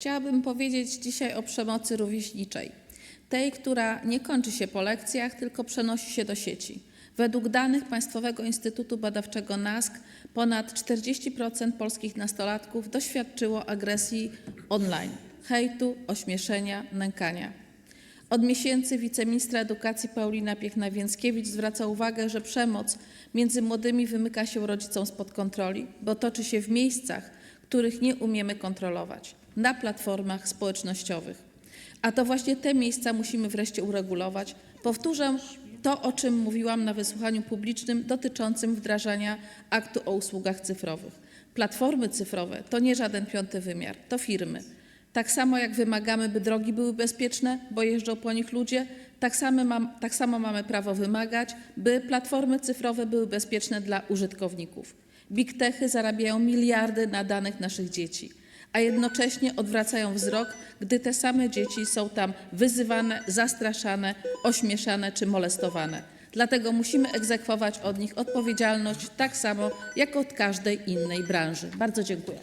Chciałabym powiedzieć dzisiaj o przemocy rówieśniczej. Tej, która nie kończy się po lekcjach, tylko przenosi się do sieci. Według danych Państwowego Instytutu Badawczego NASK ponad 40% polskich nastolatków doświadczyło agresji online, hejtu, ośmieszenia, nękania. Od miesięcy wiceministra edukacji Paulina Piechna-Więckiewicz zwraca uwagę, że przemoc między młodymi wymyka się rodzicom spod kontroli, bo toczy się w miejscach, których nie umiemy kontrolować na platformach społecznościowych. A to właśnie te miejsca musimy wreszcie uregulować. Powtórzę to, o czym mówiłam na wysłuchaniu publicznym dotyczącym wdrażania aktu o usługach cyfrowych. Platformy cyfrowe to nie żaden piąty wymiar, to firmy. Tak samo jak wymagamy, by drogi były bezpieczne, bo jeżdżą po nich ludzie, tak samo, mam, tak samo mamy prawo wymagać, by platformy cyfrowe były bezpieczne dla użytkowników. Big techy zarabiają miliardy na danych naszych dzieci, a jednocześnie odwracają wzrok, gdy te same dzieci są tam wyzywane, zastraszane, ośmieszane czy molestowane. Dlatego musimy egzekwować od nich odpowiedzialność tak samo jak od każdej innej branży. Bardzo dziękuję.